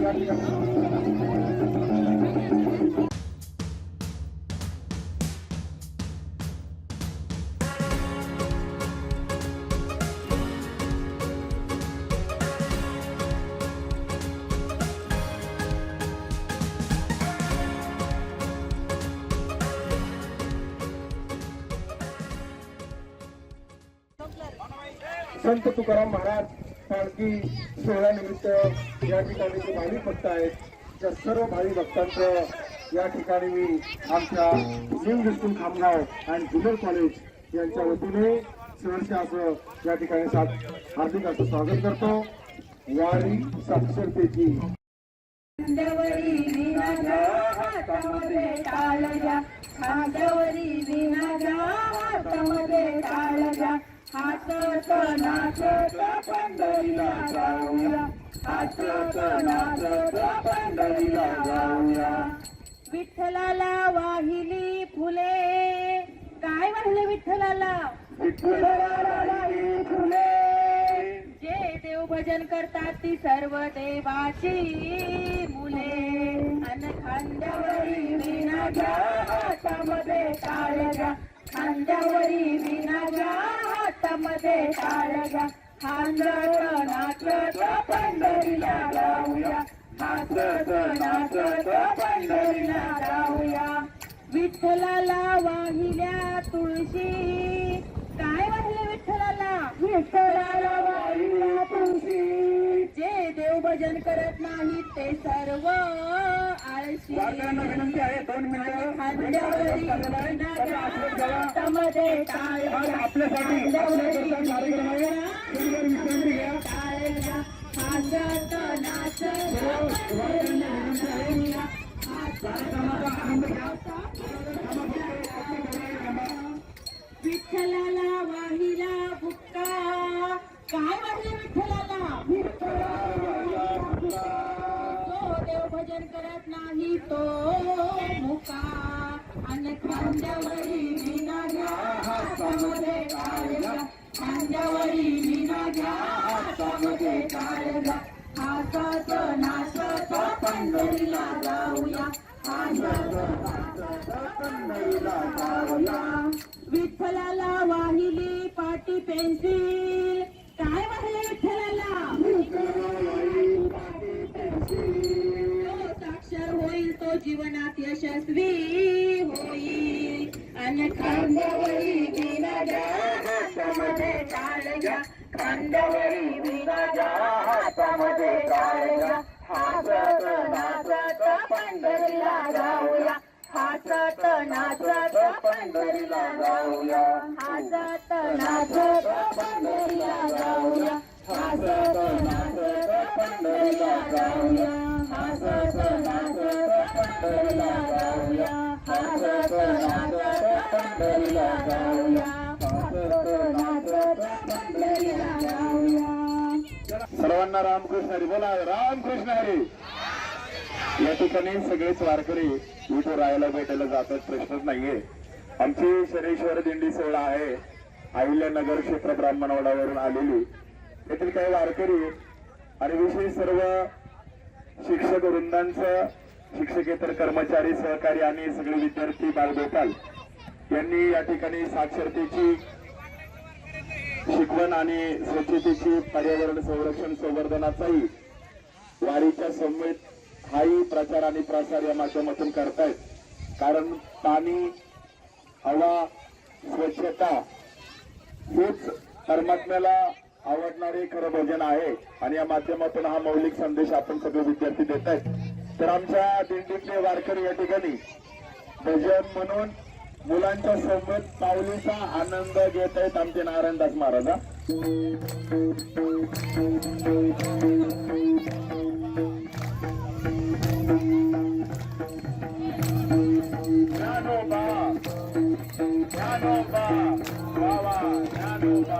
Gracias. संत तुकाराम महाराज पालखी सोहळ्यानिमित्त या ठिकाणी जे भावी भक्त आहेत. त्या सर्व भावी भक्तांचं या ठिकाणी मी आमच्या न्यू विष्णू खामगाव आणि जुनियर कॉलेज यांच्या वतीने सहर्ष असं या ठिकाणी सात हार्दिक असं स्वागत करतो. वारी साक्षरतेची. खांद्यावरी पंढरीला जाऊया हातात नाचत पंढरीला जाऊया विठ्ठलाला वाहिली फुले. काय वाहिले विठ्ठलाला? विठ्ठलाला फुले जे देव भजन करतात ती सर्व देवाची मुले. अन खांद्यावरी विणाच्या हातामध्ये टाळ्या खांद्यावरी विणाच्या मध्ये टाळ्या खांद्यात नाचत पंढरीला जाऊया नाचत नाचत पंढरीला जाऊया विठ्ठलाला वाहिल्या तुळशी. काय वाहिले विठ्ठलाला? विठ्ठलाला वाहिल्या तुळशी. जे देव भजन करत नाही ते सर्व आळ आळशी विनंती आहे दोन टाळ्या आपल्यासाठी कार्यक्रम आहे. विश्रांती घ्या. देव करत नाही तो मुका. आणि खांद्यावरी हातामध्ये खांद्यावरी विनाच्या हातामध्ये टाळ्या हातात नाचत पंढरीला जाऊया. पंढरीला जाऊया. विठ्ठलाला वाहिली पाटी पेन्सिल. काय वाहिले विठ्ठलाला? जाऊया. हातात नाचत पंढरीला जाऊया. नाचत पंढरीला जाऊया. नाचत पंढरीला जाऊया. नाचत पंढरीला जाऊया. नाचत पंढरीला जाऊया. नाचत पंढरीला जाऊया. सर्वांना रामकृष्ण हरी बोला. रामकृष्ण हरी. या ठिकाणी सगळेच वारकरी इथं राहायला भेटायला जातात प्रश्नच नाहीये. आमची शनेश्वर दिंडी सोहळा आहे. अहिल्यानगर क्षेत्र ब्राह्मणवाडावरून आलेली. येथील काही वारकरी आणि विशेष सर्व शिक्षक वृंदांचं शिक्षकेतर कर्मचारी सहकारी आणि सगळे विद्यार्थी बालगोपाल यांनी या ठिकाणी साक्षरतेची शिकवण आणि स्वच्छतेची पर्यावरण संरक्षण संवर्धनाचाही वारीच्या समवेत हाही प्रचार आणि प्रसार या माध्यमातून करतायत. कारण पाणी हवा स्वच्छता हेच परमात्म्याला आवडणारे खरं भजन आहे. आणि या माध्यमातून हा मौलिक संदेश आपण सगळे विद्यार्थी देत आहेत तर आमच्या दिंडीतले वारकरी या ठिकाणी भजन म्हणून मुलांच्या सोबत पावलीचा आनंद घेत आहेत आमचे नारायणदास महाराज हा.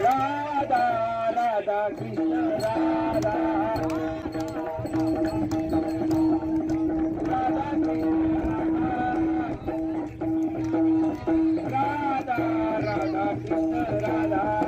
Radha, Radha, Krishna, Radha.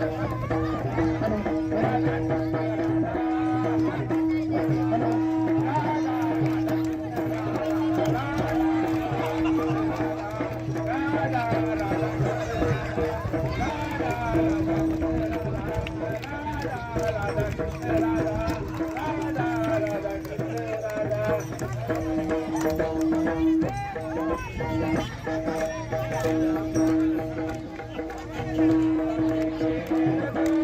Thank you. Thank you.